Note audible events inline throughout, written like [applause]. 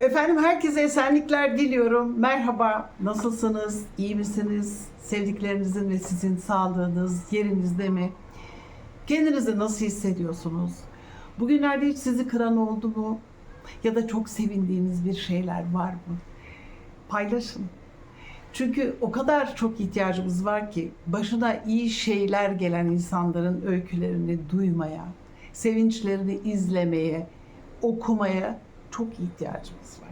Efendim herkese esenlikler diliyorum. Merhaba, nasılsınız? İyi misiniz? Sevdiklerinizin ve sizin sağlığınız yerinizde mi? Kendinizi nasıl hissediyorsunuz? Bugünlerde hiç sizi kıran oldu mu? Ya da çok sevindiğiniz bir şeyler var mı? Paylaşın. Çünkü o kadar çok ihtiyacımız var ki başına iyi şeyler gelen insanların öykülerini duymaya, sevinçlerini izlemeye, okumaya çok ihtiyacımız var.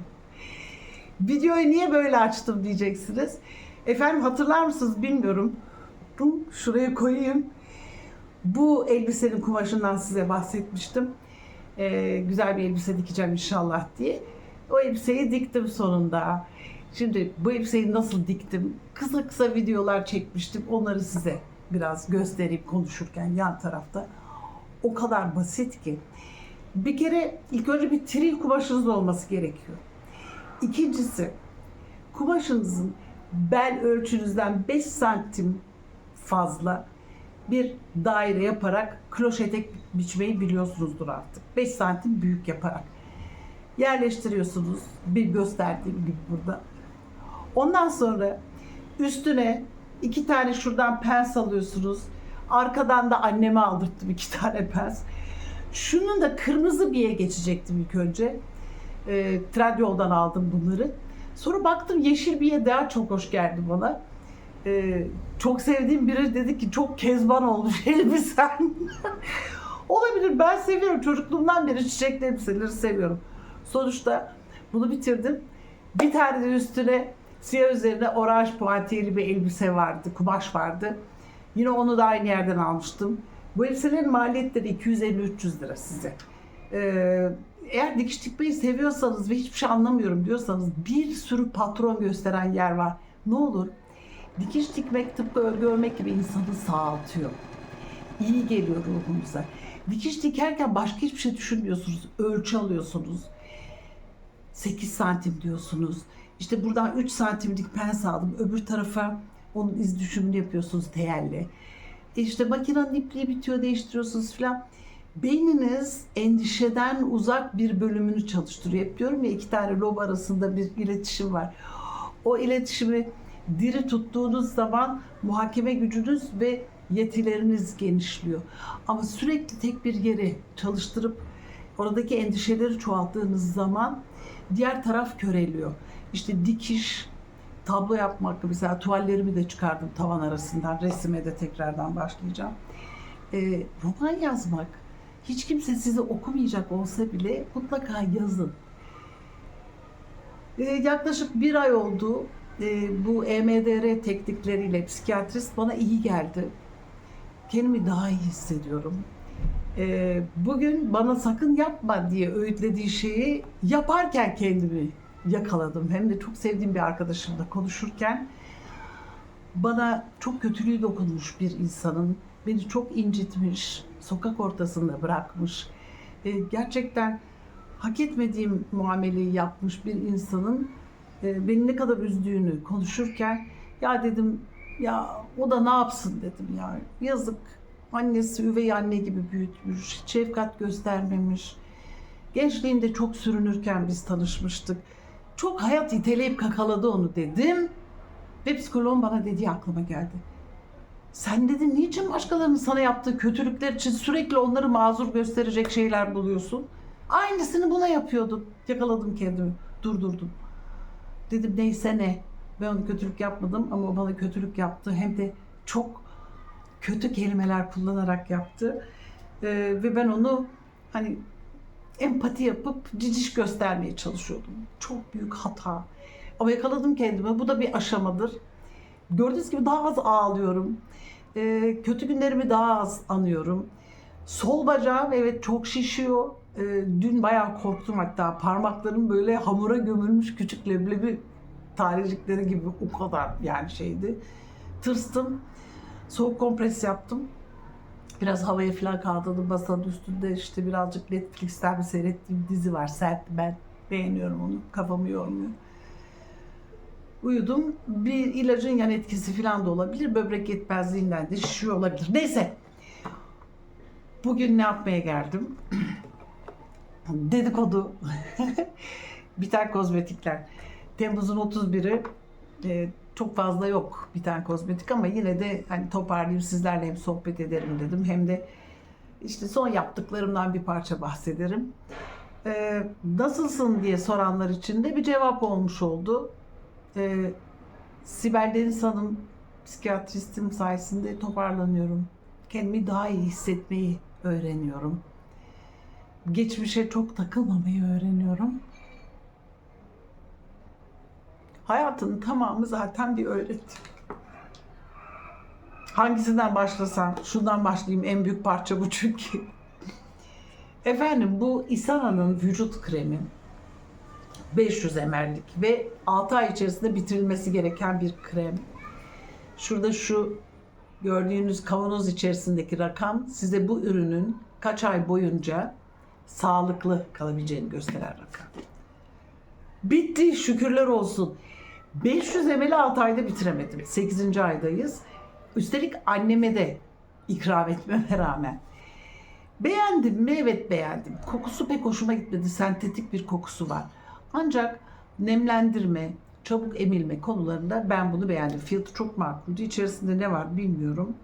Videoyu niye böyle açtım diyeceksiniz. Efendim hatırlar mısınız bilmiyorum. Şuraya koyayım. Bu elbisenin kumaşından size bahsetmiştim. Ee, güzel bir elbise dikeceğim inşallah diye. O elbiseyi diktim sonunda. Şimdi bu elbiseyi nasıl diktim? Kısa kısa videolar çekmiştim. Onları size biraz göstereyim konuşurken yan tarafta. O kadar basit ki. Bir kere ilk önce bir tril kumaşınız olması gerekiyor. İkincisi kumaşınızın bel ölçünüzden 5 santim fazla bir daire yaparak kloşete biçmeyi biliyorsunuzdur artık. 5 santim büyük yaparak yerleştiriyorsunuz. Bir gösterdiğim gibi burada. Ondan sonra üstüne iki tane şuradan pens alıyorsunuz. Arkadan da anneme aldırttım iki tane pens. Şunun da kırmızı biye geçecektim ilk önce. E, Trendyol'dan aldım bunları. Sonra baktım yeşil biye daha çok hoş geldi bana. E, çok sevdiğim biri dedi ki çok kezban olmuş [laughs] elbisen. [laughs] Olabilir ben seviyorum. Çocukluğumdan beri çiçekli elbiseleri seviyorum. Sonuçta bunu bitirdim. Bir tane de üstüne siyah üzerine oranj puantiyeli bir elbise vardı, kumaş vardı. Yine onu da aynı yerden almıştım. Bu elbiselerin maliyetleri 250-300 lira size. Ee, eğer dikiş dikmeyi seviyorsanız ve hiçbir şey anlamıyorum diyorsanız bir sürü patron gösteren yer var. Ne olur dikiş dikmek tıpkı örgü örmek gibi insanı sağaltıyor. İyi geliyor ruhunuza. Dikiş dikerken başka hiçbir şey düşünmüyorsunuz. Ölçü alıyorsunuz. 8 santim diyorsunuz. İşte buradan 3 santimlik pens aldım. Öbür tarafa onun iz düşümünü yapıyorsunuz teyelle. İşte makinenin ipliği bitiyor değiştiriyorsunuz filan. Beyniniz endişeden uzak bir bölümünü çalıştırıyor. Hep diyorum ya iki tane lob arasında bir iletişim var. O iletişimi diri tuttuğunuz zaman muhakeme gücünüz ve yetileriniz genişliyor. Ama sürekli tek bir yeri çalıştırıp oradaki endişeleri çoğalttığınız zaman diğer taraf köreliyor. İşte dikiş, tablo yapmak mesela tuvallerimi de çıkardım tavan arasından resime de tekrardan başlayacağım. Ee, roman yazmak hiç kimse sizi okumayacak olsa bile mutlaka yazın. Ee, yaklaşık bir ay oldu Ee, bu E EMDR teknikleriyle psikiyatrist bana iyi geldi. Kendimi daha iyi hissediyorum. Ee, bugün bana sakın yapma diye öğütlediği şeyi yaparken kendimi yakaladım. Hem de çok sevdiğim bir arkadaşımla konuşurken bana çok kötülüğü dokunmuş bir insanın beni çok incitmiş, sokak ortasında bırakmış. Ee, gerçekten hak etmediğim muameleyi yapmış bir insanın e, beni ne kadar üzdüğünü konuşurken ya dedim ya o da ne yapsın dedim ya yazık annesi üvey anne gibi büyütmüş şefkat göstermemiş gençliğinde çok sürünürken biz tanışmıştık çok hayat iteleyip kakaladı onu dedim ve psikoloğum bana dediği aklıma geldi sen dedi niçin başkalarının sana yaptığı kötülükler için sürekli onları mazur gösterecek şeyler buluyorsun aynısını buna yapıyordum yakaladım kendimi durdurdum Dedim neyse ne. Ben ona kötülük yapmadım ama o bana kötülük yaptı. Hem de çok kötü kelimeler kullanarak yaptı. Ee, ve ben onu hani empati yapıp ciciş göstermeye çalışıyordum. Çok büyük hata. Ama yakaladım kendimi. Bu da bir aşamadır. Gördüğünüz gibi daha az ağlıyorum. Ee, kötü günlerimi daha az anıyorum. Sol bacağım evet çok şişiyor. Ee, dün bayağı korktum hatta. Parmaklarım böyle hamura gömülmüş küçük leblebi tanecikleri gibi o kadar yani şeydi. Tırstım. Soğuk kompres yaptım. Biraz havaya falan kaldırdım masanın üstünde işte birazcık Netflix'ten bir seyrettiğim dizi var. Ben beğeniyorum onu. Kafamı yormuyor. Uyudum. Bir ilacın yan etkisi falan da olabilir. Böbrek yetmezliğinden de şişiyor olabilir. Neyse. Bugün ne yapmaya geldim? [clears throat] Dedikodu. [laughs] Biten kozmetikler. Temmuz'un 31'i e, çok fazla yok biten kozmetik ama yine de hani toparlayayım sizlerle hem sohbet ederim dedim hem de işte son yaptıklarımdan bir parça bahsederim. E, nasılsın diye soranlar için de bir cevap olmuş oldu. E, Sibel Deniz Hanım psikiyatristim sayesinde toparlanıyorum. Kendimi daha iyi hissetmeyi öğreniyorum. Geçmişe çok takılmamayı öğreniyorum. Hayatın tamamı zaten bir öğreti. Hangisinden başlasam? Şundan başlayayım. En büyük parça bu çünkü. Efendim bu Isana'nın vücut kremi 500 ml'lik ve 6 ay içerisinde bitirilmesi gereken bir krem. Şurada şu gördüğünüz kavanoz içerisindeki rakam size bu ürünün kaç ay boyunca sağlıklı kalabileceğini gösteren rakam. Bitti şükürler olsun. 500 ml 6 ayda bitiremedim. 8. aydayız. Üstelik anneme de ikram etmeme rağmen. Beğendim mi? Evet beğendim. Kokusu pek hoşuma gitmedi. Sentetik bir kokusu var. Ancak nemlendirme, çabuk emilme konularında ben bunu beğendim. Fiyatı çok makuldü. İçerisinde ne var bilmiyorum.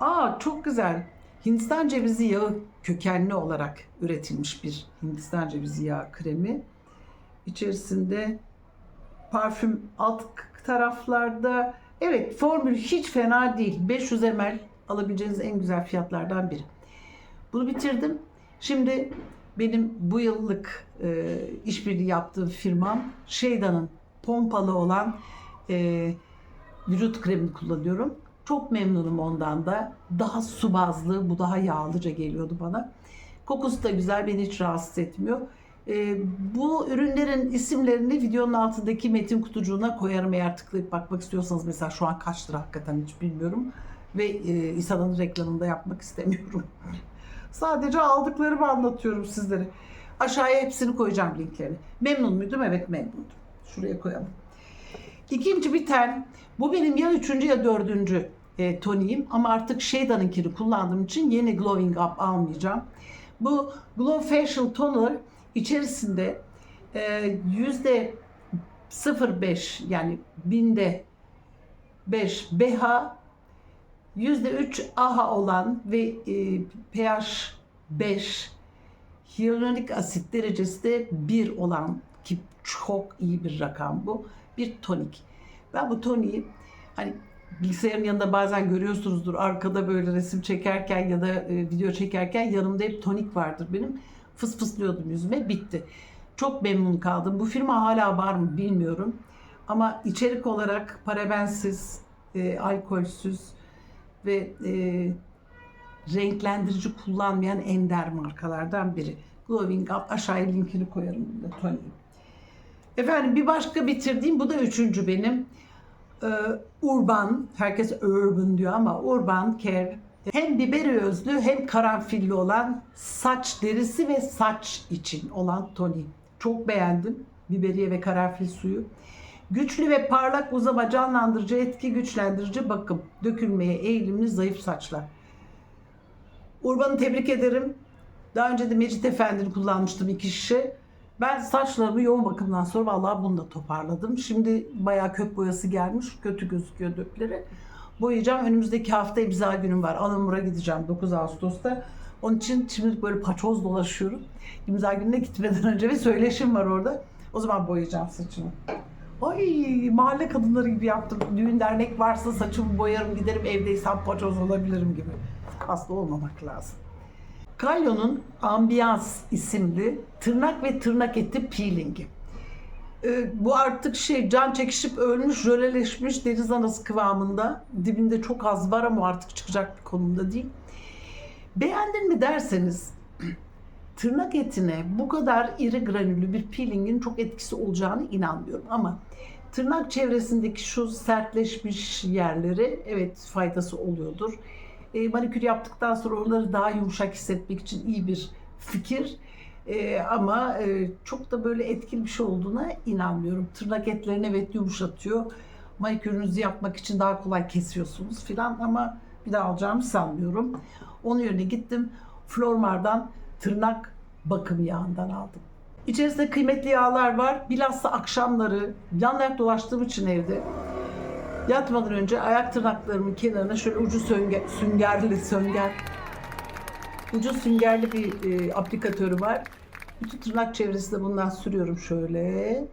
Aa çok güzel. Hindistan cevizi yağı kökenli olarak üretilmiş bir Hindistan cevizi yağı kremi. İçerisinde parfüm alt taraflarda evet formül hiç fena değil. 500 ml alabileceğiniz en güzel fiyatlardan biri. Bunu bitirdim. Şimdi benim bu yıllık e, işbirliği yaptığım firmam Şeyda'nın pompalı olan e, vücut kremini kullanıyorum. Çok memnunum ondan da. Daha su bazlı, bu daha yağlıca geliyordu bana. Kokusu da güzel, beni hiç rahatsız etmiyor. E, bu ürünlerin isimlerini videonun altındaki metin kutucuğuna koyarım eğer tıklayıp bakmak istiyorsanız. Mesela şu an kaç lira hakikaten hiç bilmiyorum. Ve e, İsa'nın reklamını da yapmak istemiyorum. [laughs] Sadece aldıklarımı anlatıyorum sizlere. Aşağıya hepsini koyacağım linklerini. Memnun muydum? Evet memnundum. Şuraya koyalım. İkinci biten, bu benim ya üçüncü ya dördüncü e, toniğim ama artık Shada'nınkini kullandığım için yeni Glowing Up almayacağım. Bu Glow Facial Toner içerisinde e, yüzde 0.5 yani binde 5 BH yüzde 3 AHA olan ve e, pH 5 hyaluronik asit derecesi de 1 olan ki çok iyi bir rakam bu. Bir tonik. Ben bu toniği hani bilgisayarın yanında bazen görüyorsunuzdur arkada böyle resim çekerken ya da e, video çekerken yanımda hep tonik vardır benim. Fıs fıslıyordum yüzüme bitti. Çok memnun kaldım. Bu firma hala var mı bilmiyorum. Ama içerik olarak parabensiz, e, alkolsüz ve e, renklendirici kullanmayan ender markalardan biri. Glowing Up aşağıya linkini koyarım burada Tony. Efendim bir başka bitirdiğim bu da üçüncü benim. Ee, Urban, herkes Urban diyor ama Urban Care hem biberi özlü hem karanfilli olan saç derisi ve saç için olan toni. Çok beğendim biberiye ve karanfil suyu. Güçlü ve parlak uzama canlandırıcı etki güçlendirici bakım. Dökülmeye eğilimli zayıf saçlar. Urban'ı tebrik ederim. Daha önce de Mecit Efendi'ni kullanmıştım iki şişe. Ben saçlarımı yoğun bakımdan sonra vallahi bunu da toparladım. Şimdi bayağı kök boyası gelmiş. Kötü gözüküyor döpleri. Boyayacağım. Önümüzdeki hafta imza günüm var. Anamur'a gideceğim 9 Ağustos'ta. Onun için şimdi böyle paçoz dolaşıyorum. İmza gününe gitmeden önce ve söyleşim var orada. O zaman boyayacağım saçımı. Ay mahalle kadınları gibi yaptım. Düğün dernek varsa saçımı boyarım giderim evdeysem paçoz olabilirim gibi. Aslında olmamak lazım. Kalyon'un Ambiyans isimli tırnak ve tırnak eti peelingi. Ee, bu artık şey can çekişip ölmüş, jöleleşmiş deniz anası kıvamında. Dibinde çok az var ama artık çıkacak bir konumda değil. Beğendin mi derseniz [clears throat] tırnak etine bu kadar iri granüllü bir peelingin çok etkisi olacağını inanmıyorum. Ama tırnak çevresindeki şu sertleşmiş yerleri evet faydası oluyordur. E, manikür yaptıktan sonra onları daha yumuşak hissetmek için iyi bir fikir. Ee, ama e, çok da böyle etkili bir şey olduğuna inanmıyorum. Tırnak etlerini evet yumuşatıyor. Manikürünüzü yapmak için daha kolay kesiyorsunuz filan ama bir daha alacağımı sanmıyorum. Onun yerine gittim Flormar'dan tırnak bakım yağından aldım. İçerisinde kıymetli yağlar var. Bilhassa akşamları yan ayak dolaştığım için evde yatmadan önce ayak tırnaklarımın kenarına şöyle ucu sönge, süngerli sönger ucu süngerli bir e, aplikatörü var. Bütün tırnak çevresinde bundan sürüyorum şöyle.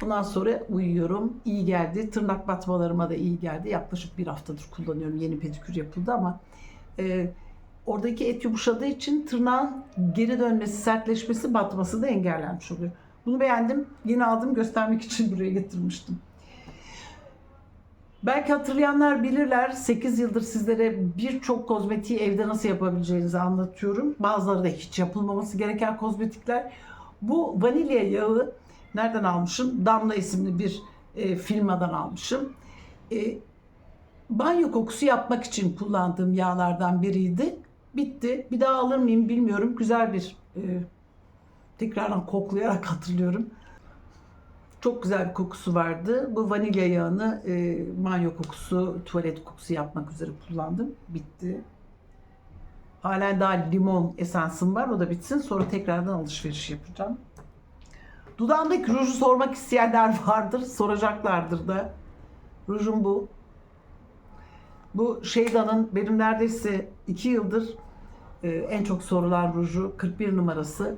Bundan sonra uyuyorum. İyi geldi. Tırnak batmalarıma da iyi geldi. Yaklaşık bir haftadır kullanıyorum. Yeni pedikür yapıldı ama e, oradaki et yumuşadığı için tırnağın geri dönmesi, sertleşmesi, batması da engellenmiş oluyor. Bunu beğendim. Yeni aldım göstermek için [laughs] buraya getirmiştim. Belki hatırlayanlar bilirler 8 yıldır sizlere birçok kozmetiği evde nasıl yapabileceğinizi anlatıyorum. Bazıları da hiç yapılmaması gereken kozmetikler. Bu vanilya yağı nereden almışım? Damla isimli bir e, firmadan almışım. E, banyo kokusu yapmak için kullandığım yağlardan biriydi. Bitti. Bir daha alır mıyım bilmiyorum. Güzel bir e, tekrardan koklayarak [laughs] hatırlıyorum. Çok güzel bir kokusu vardı. Bu vanilya yağını e, banyo kokusu, tuvalet kokusu yapmak üzere kullandım. Bitti. Halen daha limon esansım var. O da bitsin. Sonra tekrardan alışveriş yapacağım. Dudağımdaki ruju sormak isteyenler [laughs] vardır. Soracaklardır da. Rujum bu. Bu Şeyda'nın benim neredeyse 2 yıldır e, en çok sorulan ruju 41 numarası.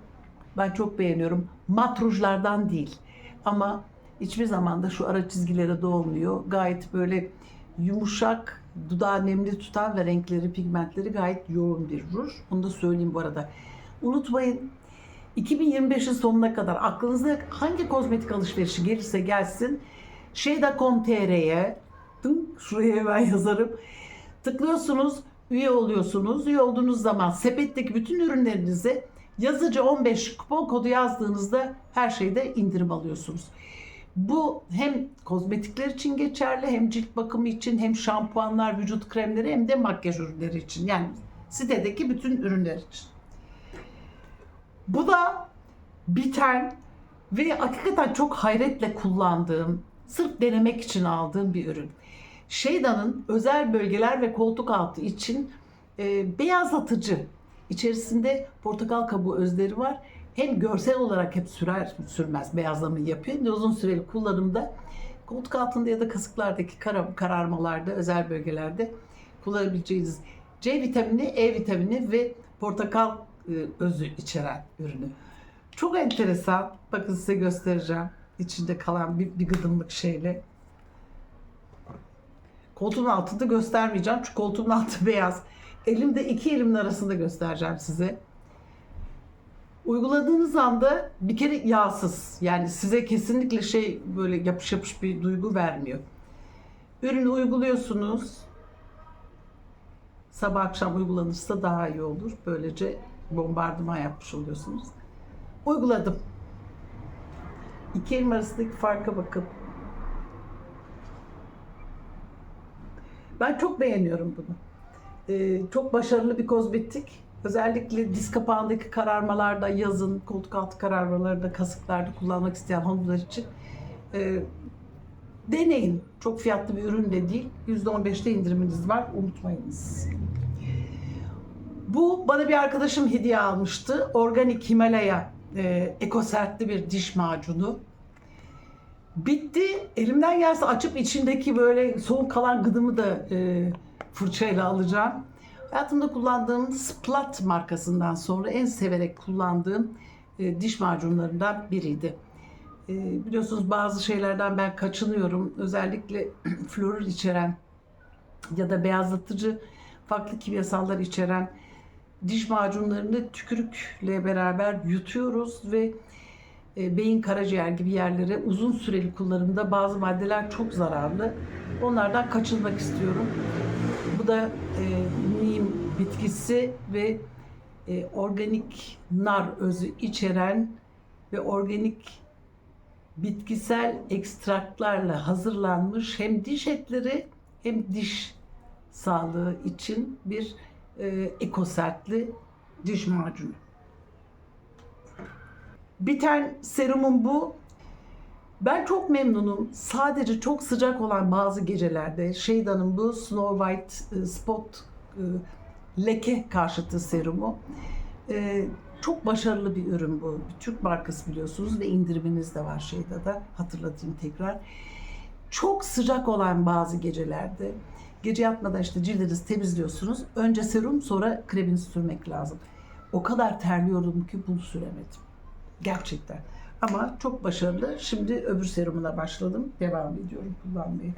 Ben çok beğeniyorum. Mat rujlardan değil. Ama hiçbir zaman da şu ara çizgilere dolmuyor. Gayet böyle yumuşak, dudağı nemli tutan ve renkleri, pigmentleri gayet yoğun bir ruj. Onu da söyleyeyim bu arada. Unutmayın 2025'in sonuna kadar aklınıza hangi kozmetik alışverişi gelirse gelsin şeyda.com.tr'ye şuraya hemen yazarım. Tıklıyorsunuz, üye oluyorsunuz. Üye olduğunuz zaman sepetteki bütün ürünlerinizi yazıcı 15 kupon kodu yazdığınızda her şeyde indirim alıyorsunuz. Bu hem kozmetikler için geçerli hem cilt bakımı için hem şampuanlar, vücut kremleri hem de makyaj ürünleri için. Yani sitedeki bütün ürünler için. Bu da biten ve hakikaten çok hayretle kullandığım, sırf denemek için aldığım bir ürün. Şeyda'nın özel bölgeler ve koltuk altı için e, beyazlatıcı. İçerisinde portakal kabuğu özleri var. Hem görsel olarak hep sürer sürmez beyazlamayı yapıyor. Uzun süreli kullanımda koltuk altında ya da kasıklardaki kara, kararmalarda, özel bölgelerde kullanabileceğiniz C vitamini, E vitamini ve portakal e, özü içeren ürünü. Çok enteresan. Bakın size göstereceğim. İçinde kalan bir, bir gıdımlık şeyle. Koltuğun altında göstermeyeceğim çünkü koltuğun altı [laughs] beyaz. Elimde iki elimin arasında göstereceğim size. Uyguladığınız anda bir kere yağsız. Yani size kesinlikle şey böyle yapış yapış bir duygu vermiyor. Ürünü uyguluyorsunuz. Sabah akşam uygulanırsa daha iyi olur. Böylece bombardıman yapmış oluyorsunuz. Uyguladım. İki elim arasındaki farka bakın. Ben çok beğeniyorum bunu. Ee, çok başarılı bir kozmetik. Özellikle diz kapağındaki kararmalarda, yazın koltuk altı kararmalarında, kasıklarda kullanmak isteyen hanımlar için e, deneyin. Çok fiyatlı bir ürün de değil. %15'te indiriminiz var. Unutmayınız. Bu bana bir arkadaşım hediye almıştı. Organik Himalaya e, ekosertli bir diş macunu. Bitti. Elimden gelse açıp içindeki böyle soğuk kalan gıdımı da e, fırçayla alacağım. Hayatımda kullandığım Splat markasından sonra en severek kullandığım e, diş macunlarından biriydi. E, biliyorsunuz bazı şeylerden ben kaçınıyorum. Özellikle [clears throat] florür içeren ya da beyazlatıcı farklı kimyasallar içeren diş macunlarını tükürükle beraber yutuyoruz ve e, beyin karaciğer gibi yerlere uzun süreli kullanımda bazı maddeler çok zararlı. Onlardan kaçınmak istiyorum. Bu da e, nim bitkisi ve e, organik nar özü içeren ve organik bitkisel ekstraklarla hazırlanmış hem diş etleri hem diş sağlığı için bir e, ekosertli diş macunu. Biten serumum bu. Ben çok memnunum. Sadece çok sıcak olan bazı gecelerde Şeyda'nın bu Snow White e, Spot e, leke karşıtı serumu. E, çok başarılı bir ürün bu. Türk markası biliyorsunuz ve indiriminiz de var Şeyda'da. Hatırlatayım tekrar. Çok sıcak olan bazı gecelerde gece yatmadan işte cildinizi temizliyorsunuz. Önce serum sonra kreminizi sürmek lazım. O kadar terliyorum ki bunu süremedim. Gerçekten. Ama çok başarılı. Şimdi öbür serumuna başladım. Devam ediyorum kullanmaya.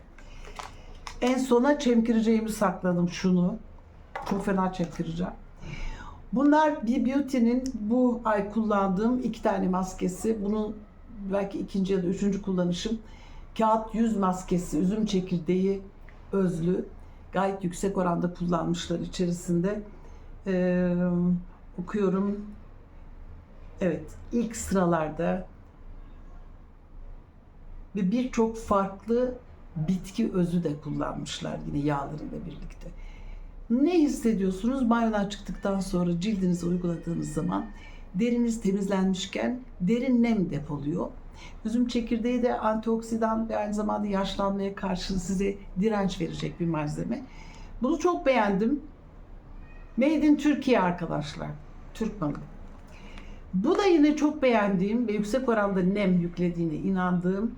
En sona çemkireceğimi sakladım şunu. Çok fena çemkireceğim. Bunlar bir Beauty'nin bu ay kullandığım iki tane maskesi. Bunun belki ikinci ya da üçüncü kullanışım. Kağıt yüz maskesi, üzüm çekirdeği özlü. Gayet yüksek oranda kullanmışlar içerisinde. Ee, okuyorum. Evet, ilk sıralarda ve birçok farklı bitki özü de kullanmışlar yine yağlarıyla birlikte. Ne hissediyorsunuz? Banyodan çıktıktan sonra cildinize uyguladığınız zaman deriniz temizlenmişken derin nem depoluyor. Üzüm çekirdeği de antioksidan ve aynı zamanda yaşlanmaya karşı size direnç verecek bir malzeme. Bunu çok beğendim. Made in Türkiye arkadaşlar. Türk malı. Bu da yine çok beğendiğim ve yüksek oranda nem yüklediğine inandığım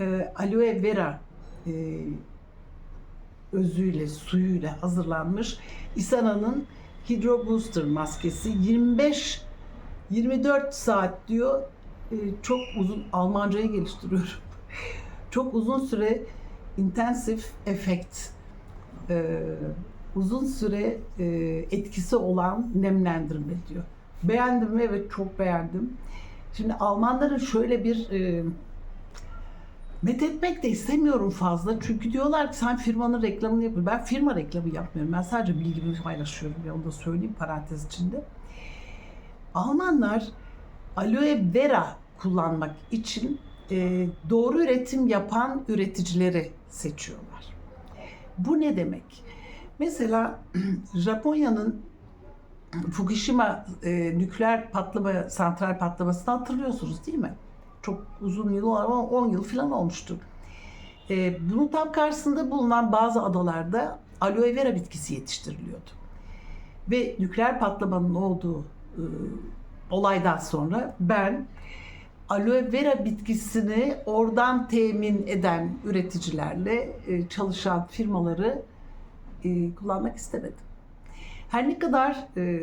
e, aloe vera e, özüyle, suyuyla hazırlanmış Isana'nın Hydro Booster maskesi 25 24 saat diyor. E, çok uzun Almancayı geliştiriyorum. [laughs] çok uzun süre intensif efekt e, uzun süre e, etkisi olan nemlendirme diyor. Beğendim mi? Evet çok beğendim. Şimdi Almanların şöyle bir e, methetmek de istemiyorum fazla. Çünkü diyorlar ki sen firmanın reklamını yapıyorsun. Ben firma reklamı yapmıyorum. Ben sadece bilgimi paylaşıyorum. Ya onu da söyleyeyim parantez içinde. Almanlar aloe vera kullanmak için e, doğru üretim yapan üreticileri seçiyorlar. Bu ne demek? Mesela [clears throat] Japonya'nın Fukushima e, nükleer patlama, santral patlamasını hatırlıyorsunuz değil mi? Çok uzun yıl ama 10 yıl falan olmuştu. E, bunun tam karşısında bulunan bazı adalarda aloe vera bitkisi yetiştiriliyordu. Ve nükleer patlamanın olduğu e, olaydan sonra ben aloe vera bitkisini oradan temin eden üreticilerle e, çalışan firmaları e, kullanmak istemedim. Her ne kadar e,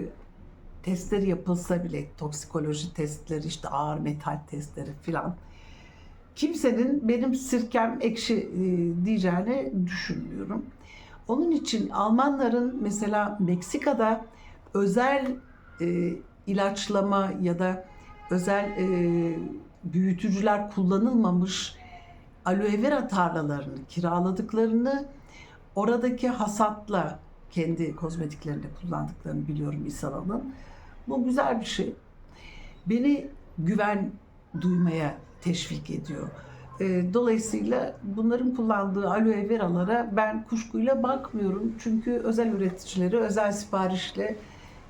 testleri yapılsa bile toksikoloji testleri işte ağır metal testleri filan kimsenin benim sirkem ekşi e, diyeceğini düşünmüyorum. Onun için Almanların mesela Meksika'da özel e, ilaçlama ya da özel e, büyütücüler kullanılmamış aloe vera tarlalarını kiraladıklarını oradaki hasatla kendi kozmetiklerinde kullandıklarını biliyorum İsa'nın. Bu güzel bir şey. Beni güven duymaya teşvik ediyor. E, Dolayısıyla bunların kullandığı aloe veralara ben kuşkuyla bakmıyorum. Çünkü özel üreticileri özel siparişle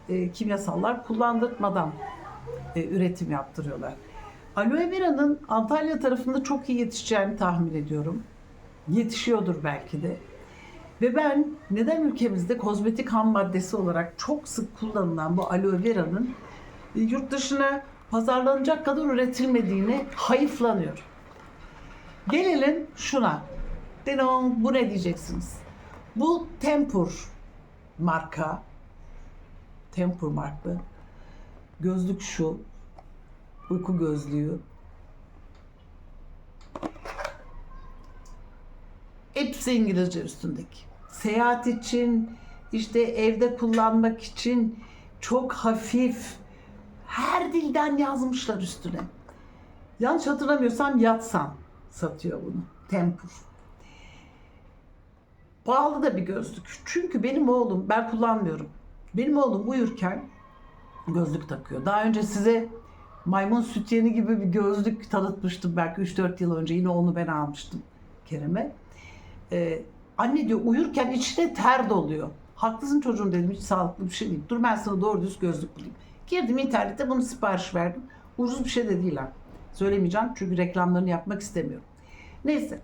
e, kimyasallar kullandırmadan e, üretim yaptırıyorlar. Aloe vera'nın Antalya tarafında çok iyi yetişeceğini tahmin ediyorum. Yetişiyordur belki de. Ve ben neden ülkemizde kozmetik ham maddesi olarak çok sık kullanılan bu aloe vera'nın e, yurt dışına pazarlanacak kadar üretilmediğini hayıflanıyorum. Gelelim şuna. Denon, bu ne diyeceksiniz? Bu Tempur marka. Tempur marklı. Gözlük şu. Uyku gözlüğü. Hepsi İngilizce üstündeki. Seyahat için, işte evde kullanmak için çok hafif. Her dilden yazmışlar üstüne. Yanlış hatırlamıyorsam Yatsan satıyor bunu. Tempur. Pahalı da bir gözlük. Çünkü benim oğlum, ben kullanmıyorum. Benim oğlum uyurken gözlük takıyor. Daha önce size maymun sütyeni gibi bir gözlük tanıtmıştım belki 3-4 yıl önce. Yine onu ben almıştım Kerem'e. Ee, anne diyor uyurken içine ter doluyor. Haklısın çocuğum dedim hiç sağlıklı bir şey değil. Dur ben sana doğru düz gözlük bulayım. Girdim internete bunu sipariş verdim. Ucuz bir şey de değil ha. Söylemeyeceğim çünkü reklamlarını yapmak istemiyorum. Neyse.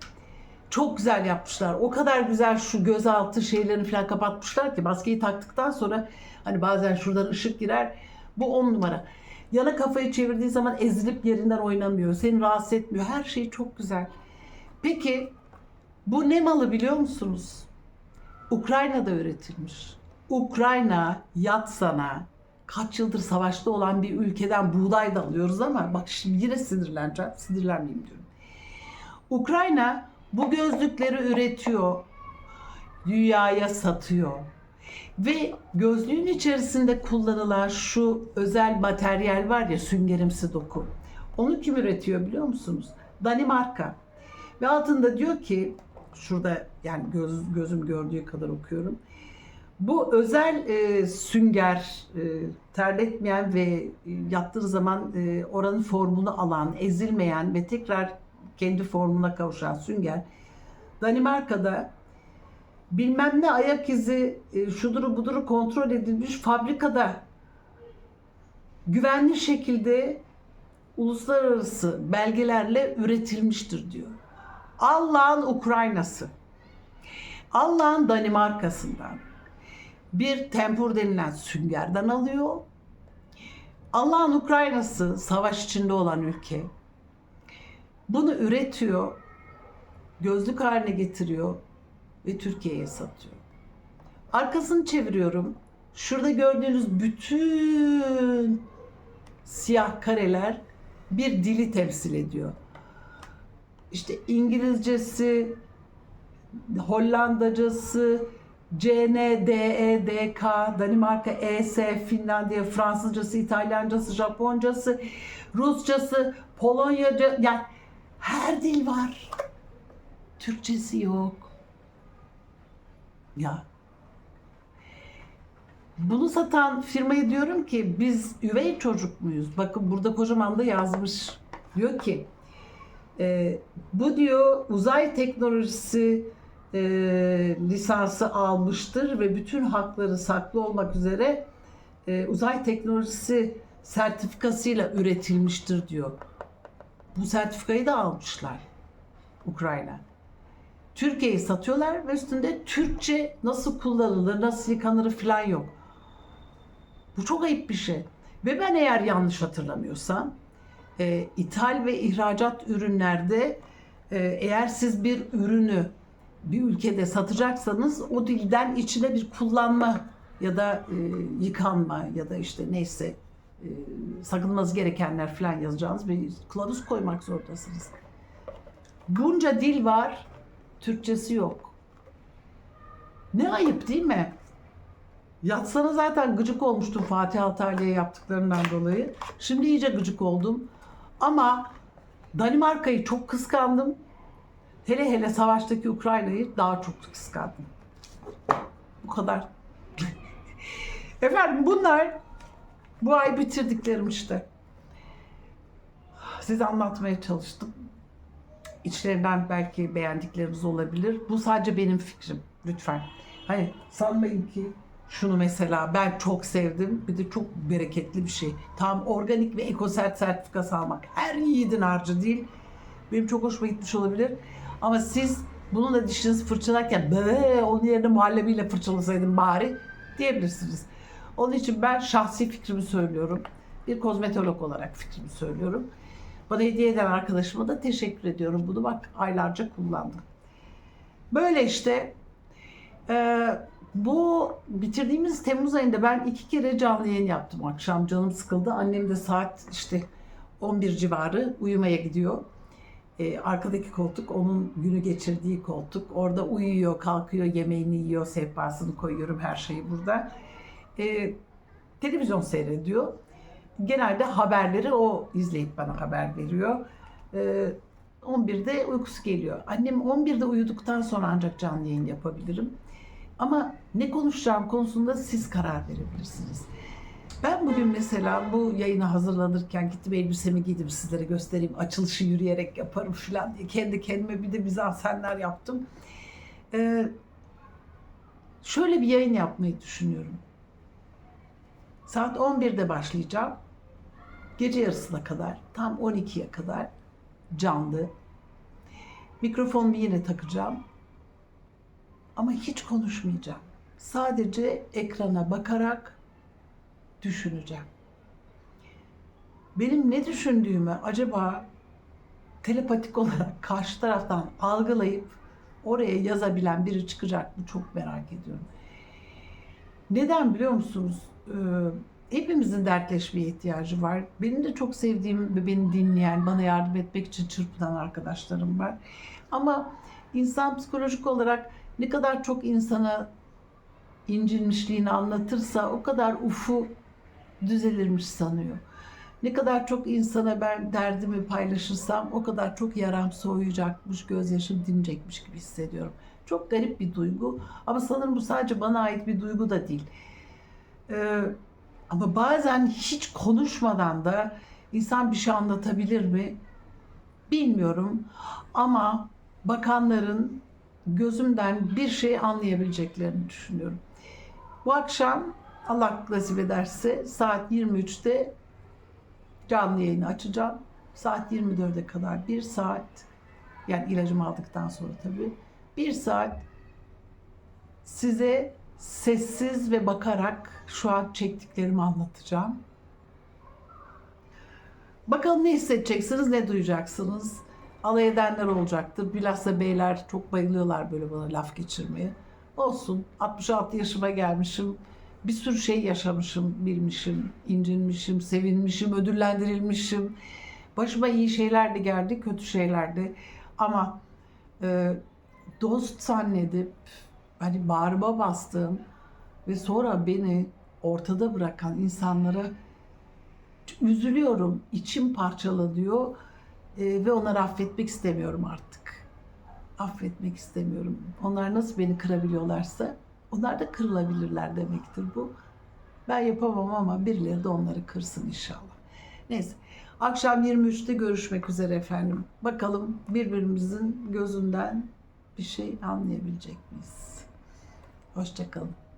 Çok güzel yapmışlar. O kadar güzel şu gözaltı şeylerini falan kapatmışlar ki maskeyi taktıktan sonra hani bazen şuradan ışık girer. Bu on numara. Yana kafayı çevirdiği zaman ezilip yerinden oynamıyor. Seni rahatsız etmiyor. Her şey çok güzel. Peki bu ne malı biliyor musunuz? Ukrayna'da üretilmiş. Ukrayna yat sana kaç yıldır savaşta olan bir ülkeden buğday da alıyoruz ama bak şimdi yine sinirleneceğim. Sinirlenmeyeyim diyorum. Ukrayna bu gözlükleri üretiyor. Dünyaya satıyor. Ve gözlüğün içerisinde kullanılan şu özel materyal var ya süngerimsi doku. Onu kim üretiyor biliyor musunuz? Danimarka. Ve altında diyor ki şurada yani göz, gözüm gördüğü kadar okuyorum. Bu özel e, sünger, e, terletmeyen ve e, yattığı zaman e, oranın formunu alan, ezilmeyen ve tekrar kendi formuna kavuşan sünger Danimarka'da bilmem ne ayak izi e, şuduru buduru kontrol edilmiş fabrikada güvenli şekilde uluslararası belgelerle üretilmiştir diyor. Allah'ın Ukraynası, Allah'ın Danimarka'sından bir tempur denilen süngerden alıyor. Allah'ın Ukraynası savaş içinde olan ülke. Bunu üretiyor, gözlük haline getiriyor ve Türkiye'ye satıyor. Arkasını çeviriyorum. Şurada gördüğünüz bütün siyah kareler bir dili temsil ediyor. İşte İngilizcesi, Hollandacası, C, N, D, E, D, K, Danimarka, E, S, Finlandiya, Fransızcası, İtalyancası, Japoncası, Rusçası, Polonyaca, yani her dil var. Türkçesi yok. Ya. Bunu satan firmaya diyorum ki biz üvey çocuk muyuz? Bakın burada kocaman da yazmış. Diyor ki e, bu diyor uzay teknolojisi e, lisansı almıştır ve bütün hakları saklı olmak üzere e, uzay teknolojisi sertifikasıyla üretilmiştir diyor. Bu sertifikayı da almışlar Ukrayna. Türkiye'yi satıyorlar ve üstünde Türkçe nasıl kullanılır, nasıl yıkanır falan yok. Bu çok ayıp bir şey. Ve ben eğer yanlış hatırlamıyorsam e, ithal ve ihracat ürünlerde e, eğer siz bir ürünü bir ülkede satacaksanız o dilden içine bir kullanma ya da e, yıkanma ya da işte neyse e, sakınmanız gerekenler falan yazacağınız bir kılavuz koymak zorundasınız. Bunca dil var, Türkçesi yok. Ne ayıp değil mi? Yatsana zaten gıcık olmuştum Fatih Altaylı'ya yaptıklarından dolayı. Şimdi iyice gıcık oldum. Ama Danimarka'yı çok kıskandım. Hele hele savaştaki Ukrayna'yı daha çok kıskandım. Bu kadar. [laughs] Efendim bunlar bu ay bitirdiklerim işte. Size anlatmaya çalıştım. İçlerinden belki beğendikleriniz olabilir. Bu sadece benim fikrim. Lütfen. Hani sanmayın ki şunu mesela ben çok sevdim. Bir de çok bereketli bir şey. Tam organik ve ekosert sertifikası almak. Her yiğidin harcı değil. Benim çok hoşuma gitmiş olabilir. Ama siz bununla dişinizi fırçalarken onun yerine muhallebiyle fırçalasaydım bari diyebilirsiniz. Onun için ben şahsi fikrimi söylüyorum. Bir kozmetolog olarak fikrimi söylüyorum. Bana hediye eden arkadaşıma da teşekkür ediyorum. Bunu bak aylarca kullandım. Böyle işte ee, bu bitirdiğimiz Temmuz ayında ben iki kere canlı yayın yaptım akşam. Canım sıkıldı. Annem de saat işte 11 civarı uyumaya gidiyor. Ee, arkadaki koltuk onun günü geçirdiği koltuk. Orada uyuyor, kalkıyor, yemeğini yiyor, sehpasını koyuyorum her şeyi burada. Ee, televizyon seyrediyor. Genelde haberleri o izleyip bana haber veriyor. Ee, 11'de uykusu geliyor. Annem 11'de uyuduktan sonra ancak canlı yayın yapabilirim. Ama ne konuşacağım konusunda siz karar verebilirsiniz. Ben bugün mesela bu yayına hazırlanırken gittim elbisemi giydim sizlere göstereyim. Açılışı yürüyerek yaparım falan diye kendi kendime bir de mizansenler yaptım. Ee, şöyle bir yayın yapmayı düşünüyorum. Saat 11'de başlayacağım. Gece yarısına kadar, tam 12'ye kadar canlı. Mikrofonumu yine takacağım. Ama hiç konuşmayacağım. Sadece ekrana bakarak düşüneceğim. Benim ne düşündüğümü acaba telepatik olarak [laughs] karşı taraftan algılayıp oraya yazabilen biri çıkacak mı çok merak ediyorum. Neden biliyor musunuz? Ee, hepimizin dertleşmeye ihtiyacı var. Benim de çok sevdiğim ve beni dinleyen, bana yardım etmek için çırpınan arkadaşlarım var. Ama insan psikolojik olarak ne kadar çok insana incinmişliğini anlatırsa o kadar ufu düzelirmiş sanıyor. Ne kadar çok insana ben derdimi paylaşırsam o kadar çok yaram soğuyacakmış, gözyaşım dinecekmiş gibi hissediyorum. Çok garip bir duygu ama sanırım bu sadece bana ait bir duygu da değil. Ee, ama bazen hiç konuşmadan da insan bir şey anlatabilir mi? Bilmiyorum ama bakanların gözümden bir şey anlayabileceklerini düşünüyorum. Bu akşam Allah nasip ederse saat 23'te canlı yayını açacağım. Saat 24'e kadar bir saat yani ilacımı aldıktan sonra tabii bir saat size sessiz ve bakarak şu an çektiklerimi anlatacağım. Bakalım ne hissedeceksiniz, ne duyacaksınız. Alay edenler olacaktır. Bilhassa beyler çok bayılıyorlar böyle bana laf geçirmeye. Olsun. 66 yaşıma gelmişim. Bir sürü şey yaşamışım, bilmişim, incinmişim, sevinmişim, ödüllendirilmişim. Başıma iyi şeyler de geldi, kötü şeyler de. Ama e, dost zannedip hani bağrıma bastığım ve sonra beni ortada bırakan insanlara üzülüyorum, içim parçalanıyor e, ve onları affetmek istemiyorum artık. Affetmek istemiyorum. Onlar nasıl beni kırabiliyorlarsa onlar da kırılabilirler demektir bu. Ben yapamam ama birileri de onları kırsın inşallah. Neyse. Akşam 23'te görüşmek üzere efendim. Bakalım birbirimizin gözünden bir şey anlayabilecek miyiz? Hoşçakalın.